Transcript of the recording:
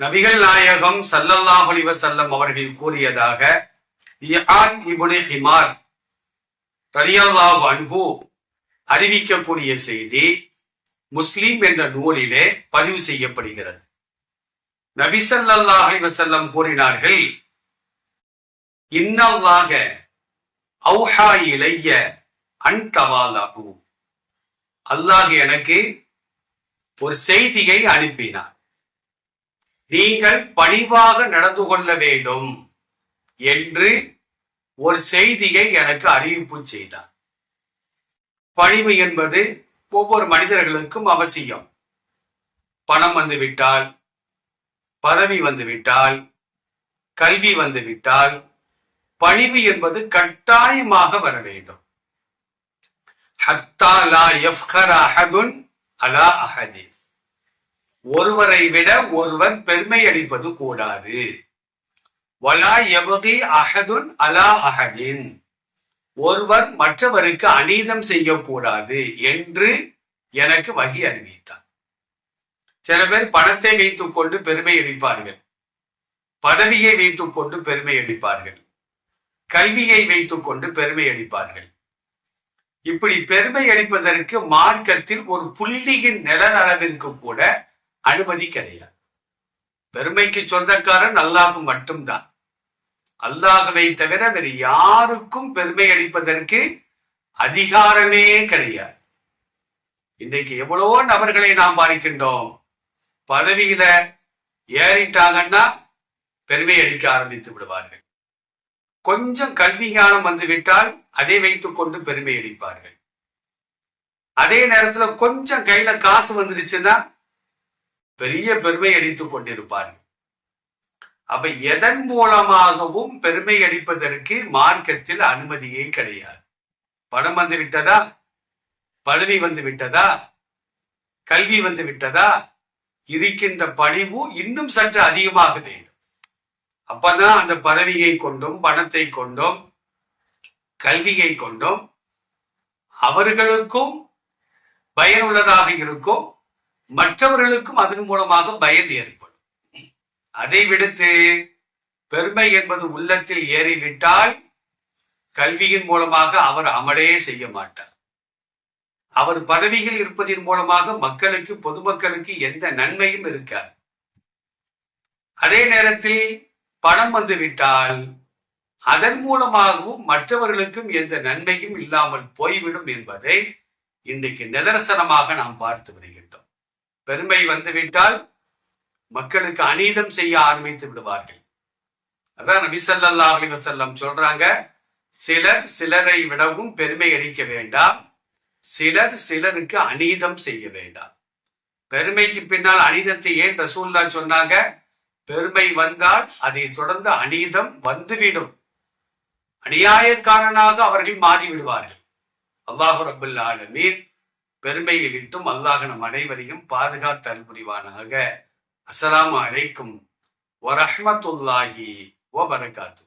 நபிகள் நாயகம் சல்லல்லாஹ் அலைஹி அவர்கள் கூறியதாக இஆன் ஹிமார் ரலியல்லாஹு அன்ஹு அறிவிக்கக்கூடிய செய்தி முஸ்லீம் என்ற நூலிலே பதிவு செய்யப்படுகிறது. நபி ஸல்லல்லாஹு அலைஹி கூறினார்கள் இன்னல்லாக அவுஹா இலைய அன் அல்லாஹ் எனக்கு ஒரு செய்தியை அனுப்பினார். நீங்கள் பணிவாக நடந்து கொள்ள வேண்டும் என்று ஒரு செய்தியை எனக்கு அறிவிப்பு செய்தார். பணிவு என்பது ஒவ்வொரு மனிதர்களுக்கும் அவசியம். பணம் வந்துவிட்டால் பதவி வந்துவிட்டால் கல்வி வந்துவிட்டால் பணிவு என்பது கட்டாயமாக வர வேண்டும். ஹத்தா லா யஃப்கர அஹதுன் அலா அஹதி. ஒருவரை விட ஒருவர் பெருமை அளிப்பது கூடாது. வலா எவகி அஹதுன் அலா அகதின் ஒருவர் மற்றவருக்கு அநீதம் செய்யக்கூடாது என்று எனக்கு வகி அறிவித்தார். சில பேர் பணத்தை வைத்துக் கொண்டு பெருமை அளிப்பார்கள். பதவியை வைத்துக் கொண்டு பெருமை அளிப்பார்கள். கல்வியை வைத்துக் கொண்டு பெருமை அளிப்பார்கள். இப்படி பெருமை அளிப்பதற்கு மார்க்கத்தில் ஒரு புள்ளியின் நிலநளவிற்கு கூட அனுமதி கிடையாது. பெருமைக்கு சொந்தக்காரன் அல்லாஹ் மட்டும்தான். அல்லாஹவை தவிர வேறு யாருக்கும் பெருமை அளிப்பதற்கு அதிகாரமே கிடையாது. இன்னைக்கு எவ்வளவோ நபர்களை நாம் பார்க்கின்றோம் பதவியில ஏறிட்டாங்கன்னா பெருமை அளிக்க ஆரம்பித்து விடுவார்கள். கொஞ்சம் கல்வி ஞானம் வந்துவிட்டால் அதை வைத்துக் கொண்டு பெருமை அளிப்பார்கள். அதே நேரத்துல கொஞ்சம் கையில காசு வந்துருச்சுன்னா பெரிய பெருமை அடித்துக் கொண்டிருப்பார்கள். அப்ப எதன் மூலமாகவும் பெருமை அடிப்பதற்கு மார்க்கத்தில் அனுமதியே கிடையாது. பணம் வந்து விட்டதா? பதவி வந்து விட்டதா? கல்வி வந்து விட்டதா? இருக்கின்ற பணிவு இன்னும் சற்று அதிகமாக வேண்டும். அப்பதான் அந்த பதவியை கொண்டும் பணத்தை கொண்டும் கல்வியை கொண்டும் அவர்களுக்கும் பயனுள்ளதாக இருக்கும். மற்றவர்களுக்கும் அதன் மூலமாக பயன் ஏற்படும். அதை விடுத்து பெருமை என்பது உள்ளத்தில் ஏறிவிட்டால் கல்வியின் மூலமாக அவர் அமலே செய்ய மாட்டார். அவர் பதவியில் இருப்பதன் மூலமாக மக்களுக்கு பொதுமக்களுக்கு எந்த நன்மையும் இருக்காது. அதே நேரத்தில் பணம் வந்துவிட்டால் அதன் மூலமாகவும் மற்றவர்களுக்கும் எந்த நன்மையும் இல்லாமல் போய்விடும் என்பதை இன்றைக்கு நிதர்சனமாக நாம் பார்த்து வருகின்றோம். பெருமை வந்துவிட்டால் மக்களுக்கு அநீதம் செய்ய ஆரம்பித்து விடுவார்கள். அதான் நபி சல்லா அலி வசல்லம் சொல்றாங்க சிலர் சிலரை விடவும் பெருமை அளிக்க வேண்டாம். சிலர் சிலருக்கு அநீதம் செய்ய வேண்டாம். பெருமைக்கு பின்னால் அநீதத்தை ஏன் ரசூல்லா சொன்னாங்க? பெருமை வந்தால் அதை தொடர்ந்து அநீதம் வந்துவிடும். அநியாயக்காரனாக அவர்கள் மாறிவிடுவார்கள். அல்லாஹு ரபுல் ஆலமீன். பெருமையை விட்டும் அல்லாஹ் நம் அனைவரையும் பாதுகாத்து அன்புரிவானாக அஸ்லாம் அலைக்கும் ஓ வணக்காத்து